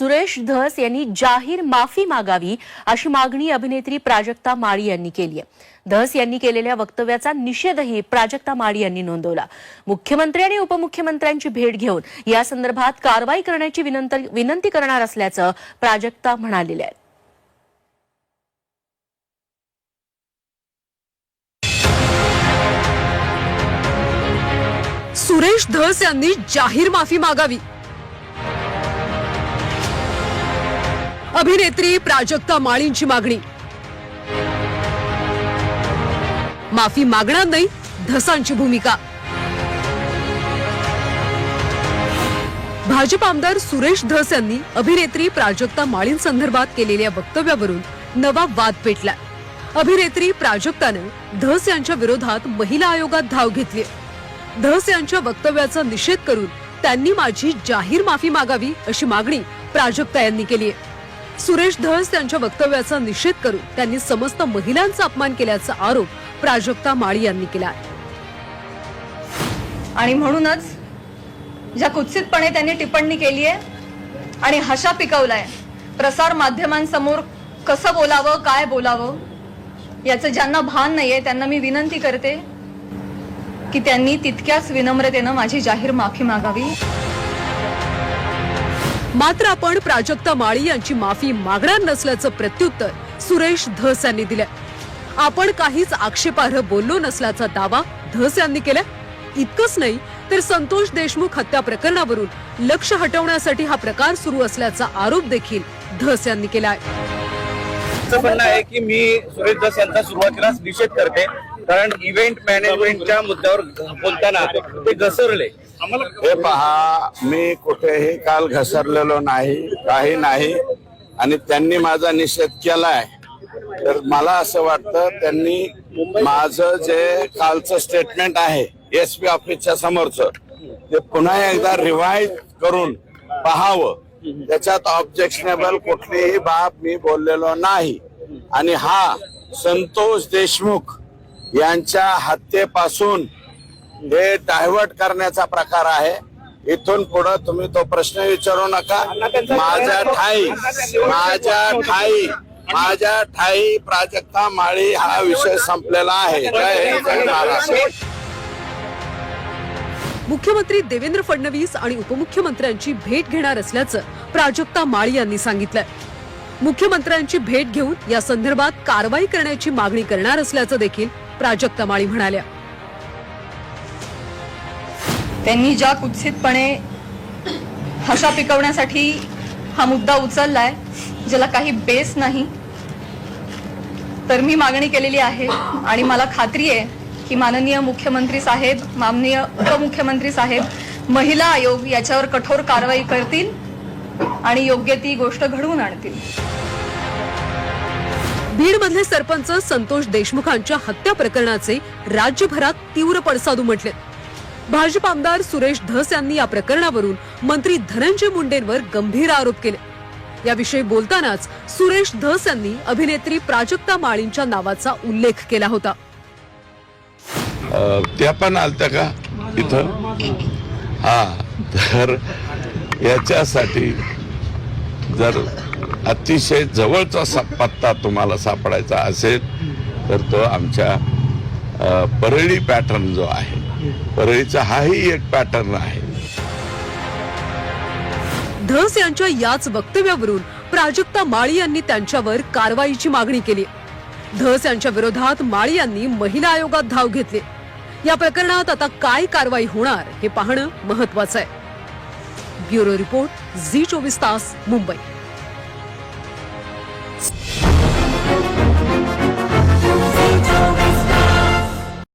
सुरेश धस यांनी जाहीर माफी मागावी अशी मागणी अभिनेत्री प्राजक्ता माळी यांनी केली आहे. धस यांनी केलेल्या वक्तव्याचा निषेधही प्राजक्ता माळी यांनी नोंदवला. मुख्यमंत्री आणि उपमुख्यमंत्र्यांची भेट घेऊन या संदर्भात कारवाई करण्याची विनंती विनंती करणार असल्याचं प्राजक्ता म्हणालेल्या आहेत. सुरेश धस यांनी जाहीर माफी मागावी. अभिनेत्री प्राजक्ता माळींची मागणी. माफी मागणार नाही धसांची भूमिका. भाजप आमदार सुरेश धस यांनी अभिनेत्री प्राजक्ता माळींसंदर्भात केलेल्या वक्तव्यावरून नवा वाद पेटला. अभिनेत्री प्राजक्तानं धस यांच्या विरोधात महिला आयोगात धाव घेतली. धस यांच्या वक्तव्याचा निषेध करून त्यांनी माझी जाहीर माफी मागावी अशी मागणी प्राजक्ता यांनी केली आहे. सुरेश धस यांच्या वक्तव्याचा निषेध करून त्यांनी समस्त महिलांचा अपमान केल्याचा आरोप प्राजक्ता माळी यांनी केला आहे. आणि म्हणूनच ज्या कुत्सितपणे त्यांनी टिप्पणी केली आहे आणि हशा पिकवलाय प्रसार माध्यमांसमोर कसं बोलावं काय बोलावं याचं ज्यांना भान नाहीये त्यांना मी विनंती करते की त्यांनी तितक्याच विनम्रतेनं माझी जाहीर माफी मागावी. मात्र आपण प्राजक्ता माळी यांची माफी मागणार नसल्याचं प्रत्युत्तर सुरेश धस यांनी दिलं आपण काहीच आक्षेपार्ह बोललो नसल्याचा दावा धस यांनी केला इतकंच नाही तर संतोष देशमुख हत्या प्रकरणावरून लक्ष हटवण्यासाठी हा प्रकार सुरू असल्याचा आरोप देखील धस यांनी केला आहे असं म्हणणं आहे की मी सुरेश दस यांचा सुरुवातीलाच निषेध करते. कारण इव्हेंट मॅनेजमेंटच्या मुद्द्यावर बोलताना ते घसरले. हे पहा मी कुठेही काल घसरलेलो नाही काही नाही आणि त्यांनी माझा निषेध केलाय. तर मला असं वाटतं त्यांनी माझं जे कालचं स्टेटमेंट आहे एस पी ऑफिसच्या समोरचं ते पुन्हा एकदा रिवाईज करून पाहावं. त्याच्यात ऑब्जेक्शनेबल कुठलीही बाब मी बोललेलो नाही. आणि हा संतोष देशमुख यांच्या हत्येपासून हे डायव्हर्ट करण्याचा प्रकार आहे. इथून पुढे तुम्ही तो प्रश्न विचारू नका. माझ्या ठाई माझ्या ठाई माझ्या ठाई प्राजक्ता माळी हा विषय संपलेला आहे. जय हिंद महाराष्ट्र. मुख्यमंत्री देवेंद्र फडणवीस आणि उपमुख्यमंत्र्यांची भेट घेणार असल्याचं प्राजक्ता माळी यांनी सांगितलंय. मुख्यमंत्र्यांची भेट घेऊन या संदर्भात कारवाई करण्याची मागणी करणार असल्याचं देखील प्राजक्ता माळी म्हणाल्या. त्यांनी ज्या कुत्सितपणे हशा पिकवण्यासाठी हा मुद्दा उचललाय ज्याला काही बेस नाही तर मी मागणी केलेली आहे आणि मला खात्री आहे की माननीय मुख्यमंत्री साहेब माननीय उपमुख्यमंत्री साहेब महिला आयोग याच्यावर कठोर कारवाई करतील आणि योग्य ती गोष्ट घडवून आणतील. बीडमधले सरपंच संतोष देशमुखांच्या हत्या प्रकरणाचे राज्यभरात तीव्र पडसाद उमटले भाजप आमदार सुरेश धस यांनी या प्रकरणावरून मंत्री धनंजय मुंडेंवर गंभीर आरोप केले. याविषयी बोलतानाच सुरेश धस यांनी अभिनेत्री प्राजक्ता माळींच्या नावाचा उल्लेख केला होता. त्या पण आलत्या का इथं? हा तर याच्यासाठी जर अतिशय जवळचा सा- पत्ता तुम्हाला सापडायचा असेल तर तो आमच्या परळी पॅटर्न जो आहे परळीचा हाही एक पॅटर्न आहे. धस यांच्या याच वक्तव्यावरून प्राजक्ता माळी यांनी त्यांच्यावर कारवाईची मागणी केली. धस यांच्या विरोधात माळी यांनी महिला आयोगात धाव घेतली. या प्रकरणात आता काय कारवाई होणार हे पाहणं महत्वाचं आहे. ब्युरो रिपोर्ट झी चोवीस तास मुंबई.